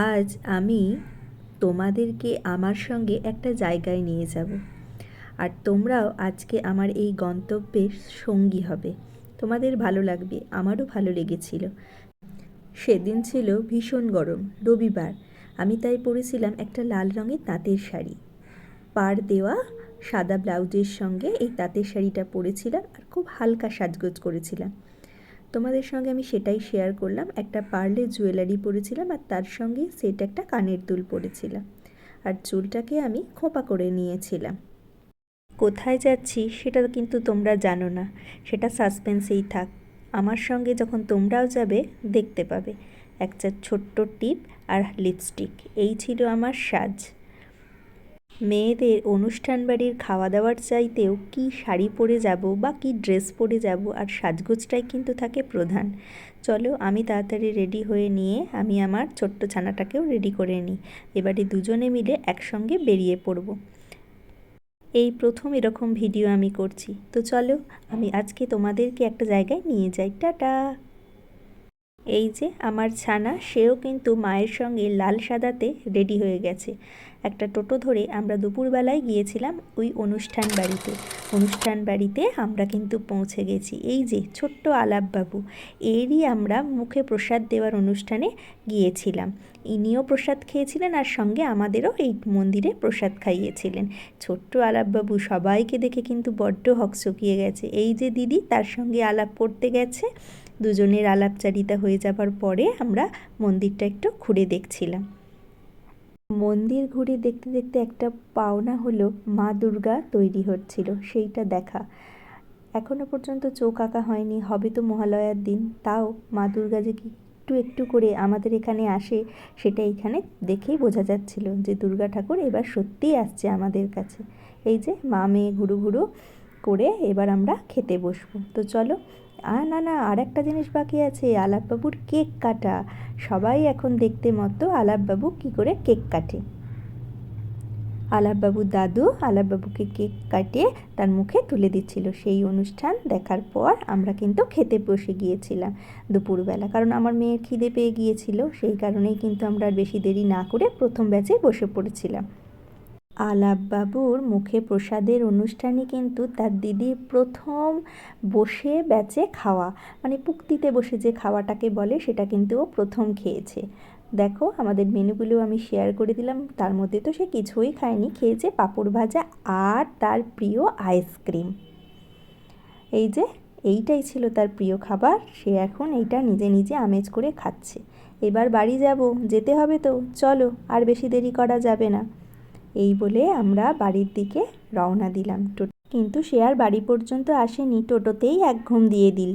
আজ আমি তোমাদেরকে আমার সঙ্গে একটা জায়গায় নিয়ে যাব। আর তোমরাও আজকে আমার এই গন্তব্যের সঙ্গী হবে। তোমাদের ভালো লাগবে, আমারও ভালো লেগেছিল। সেদিন ছিল ভীষণ গরম, রবিবার। আমি তাই পরেছিলাম একটা লাল রঙের তাঁতের শাড়ি। পাড় দেওয়া সাদা ব্লাউজের সঙ্গে এই তাঁতের শাড়িটা পরেছিলাম আর খুব হালকা সাজগোজ করেছিলাম। তোমাদের সঙ্গে আমি সেটাই শেয়ার করলাম। একটা পার্লে জুয়েলারি পরেছিলাম আর তার সঙ্গে সেট একটা কানের দুল পরেছিলাম। আর চুলটাকে আমি খোঁপা করে নিয়েছিলাম। কোথায় যাচ্ছি সেটা কিন্তু তোমরা জানো না। সেটা সাসপেন্সেই থাক। আমার সঙ্গে যখন তোমরাও যাবে, দেখতে পাবে। একটা ছোট্ট টিপ আর লিপস্টিক এই ছিল আমার সাজ। মেয়েদের অনুষ্ঠান বাড়ির খাওয়া দাওয়ার চাইতেও কি শাড়ি পরে যাব বা কি ড্রেস পরে যাব আর সাজগোজটাই কিন্তু থাকে প্রধান। চলো আমি তাড়াতাড়ি রেডি হয়ে নিয়ে আমি আমার ছোট্ট ছানাটাকেও রেডি করে নিই। এবারে দুজনে মিলে একসঙ্গে বেরিয়ে পড়ব। এই প্রথম এরকম ভিডিও আমি করছি। তো চলো আমি আজকে তোমাদেরকে একটা জায়গায় নিয়ে যাই। টাটা! এই যে আমার ছানা, সেও কিন্তু মায়ের সঙ্গে লাল সাদাতে রেডি হয়ে গেছে। একটা টোটো ধরে আমরা দুপুরবেলায় গিয়েছিলাম ওই অনুষ্ঠান বাড়িতে। অনুষ্ঠান বাড়িতে আমরা কিন্তু পৌঁছে গেছি। এই যে ছোট্ট আলাপবাবু, এরই আমরা মুখে প্রসাদ দেওয়ার অনুষ্ঠানে গিয়েছিলাম। ইনিও প্রসাদ খেয়েছিলেন আর সঙ্গে আমাদেরও এই মন্দিরে প্রসাদ খাইয়েছিলেন। ছোট্ট আলাপবাবু সবাইকে দেখে কিন্তু বড্ড হকচকিয়ে গেছে। এই যে দিদি তার সঙ্গে আলাপ করতে গেছে। দুজনের আলাপচারিতা হয়ে যাবার পরে আমরা মন্দিরটা একটু ঘুরে দেখছিলাম। মন্দির ঘুরে দেখতে দেখতে একটা পাওনা হলো মা দুর্গা তৈরি হচ্ছিল, সেইটা দেখা। এখনও পর্যন্ত চোখ আঁকা হয়নি, হবে তো মহালয়ার দিন। তাও মা দুর্গা যে একটু একটু করে আমাদের এখানে আসে, সেটা এখানে দেখেই বোঝা যাচ্ছিল যে দুর্গা ঠাকুর এবার সত্যিই আসছে আমাদের কাছে। এই যে মা মেয়ে ঘুরু ঘুরু করে এবার আমরা খেতে বসবো। তো চলো আর না না আর একটা জিনিস বাকি আছে, আলাপবাবুর কেক কাটা। সবাই এখন দেখতে মতো আলাপবাবু কী করে কেক কাটে। আলাপবাবুর দাদু আলাপবাবুকে কেক কাটিয়ে তার মুখে তুলে দিচ্ছিল। সেই অনুষ্ঠান দেখার পর আমরা কিন্তু খেতে বসে গিয়েছিলাম দুপুরবেলা। কারণ আমার মেয়ের খিদে পেয়ে গিয়েছিল, সেই কারণেই কিন্তু আমরা বেশি দেরি না করে প্রথম ব্যাচে বসে পড়েছিলাম। আলাপবাবুর মুখে প্রসাদের অনুষ্ঠানে কিন্তু তার দিদি প্রথম বসে বেচে খাওয়া। মানে পুক্তিতে বসে যে খাওয়াটাকে বলে, সেটা কিন্তু ও প্রথম খেয়েছে। দেখো, আমাদের মেনুগুলো আমি শেয়ার করে দিলাম। তার মধ্যে তো সে কিছুই খায়নি, খেয়েছে পাঁপড় ভাজা আর তার প্রিয় আইসক্রিম এই যে, এইটাই ছিল তার প্রিয় খাবার। সে এখন এইটা নিজে নিজে আমেজ করে খাচ্ছে। এবার বাড়ি যাব, যেতে হবে তো। চলো, আর বেশি দেরি করা যাবে না। এই বলে আমরা বাড়ির দিকে রওনা দিলাম। কিন্তু সে আর বাড়ি পর্যন্ত আসেনি, টোটোতেই এক ঘুম দিয়ে দিল।